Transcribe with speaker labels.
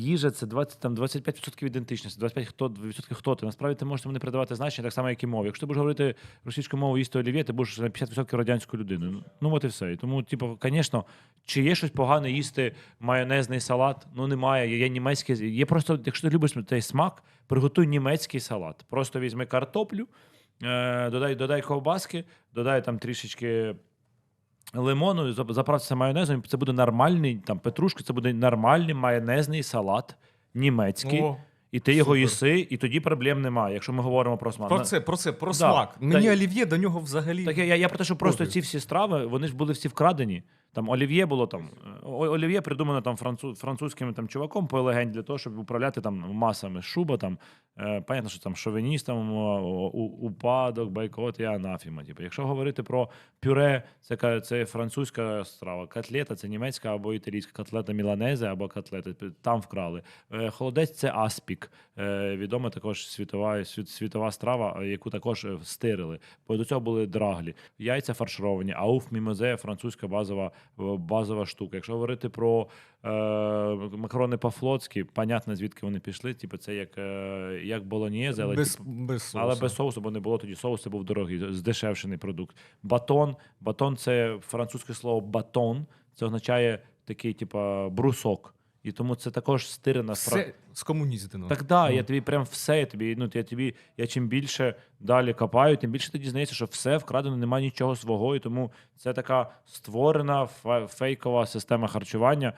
Speaker 1: Їжа це 20, там, 25% ідентичності, 25% хто, відсотків хто ти. Насправді ти можеш не придавати значення так само, як і мові. Якщо ти будеш говорити російською мовою їсти олів'є, ти будеш на 50% радянською людиною. Ну, от і все. І тому, типу, звісно, чи є щось погане їсти майонезний салат? Ну немає. Є німецький. Є просто, якщо ти любиш цей смак, приготуй німецький салат. Просто візьми картоплю, е, додай, додай ковбаски, додай там трішечки. Лимону зап- заправся майонезом, це буде нормальний там петрушки, це буде нормальний майонезний салат німецький,
Speaker 2: О,
Speaker 1: і ти його їси, і тоді проблем немає. Якщо ми говоримо про смак.
Speaker 2: Про це, про це, про
Speaker 1: Да.
Speaker 2: смак. Мені
Speaker 1: й-
Speaker 2: олів'є до нього взагалі.
Speaker 1: Так я, я, я про те, що просто ці всі страви, вони ж були всі вкрадені. Там олів'є було там. Олів'є придумано там француз, французьким там чуваком по легенді для того, щоб управляти там масами. Шуба там. Е, понятно, що там шовініст, там о- о- у- упадок, бойкот і анафіма. Типу, якщо говорити про пюре, це, це французька страва. Котлета це німецька або італійська котлета міланезе або котлета. Там вкрали. Е, холодець це аспік. Е, відома також світова, світова страва, яку також стирили. Бо до цього були драглі. Яйця фаршировані, ауф мімозе французька базова, базова штука. Якщо говорити про е, макарони по-флотськи, понятно, звідки вони пішли. Типу, це як, е, як болоньєзе, але
Speaker 2: без,
Speaker 1: типу,
Speaker 2: без соусу.
Speaker 1: але без соусу, бо не було тоді соусу, це був дорогий, здешевшений продукт. Батон. Батон це французьке слово батон. Це означає такий, типу, брусок. І тому це також стирена фра-
Speaker 2: Все скомунізитено.
Speaker 1: так да,
Speaker 2: Ну.
Speaker 1: я тобі прям все. Я тобі, ну я тобі, я чим більше далі копаю, тим більше ти дізнаєшся, що все вкрадено, немає нічого свого. І тому це така створена фейкова система харчування.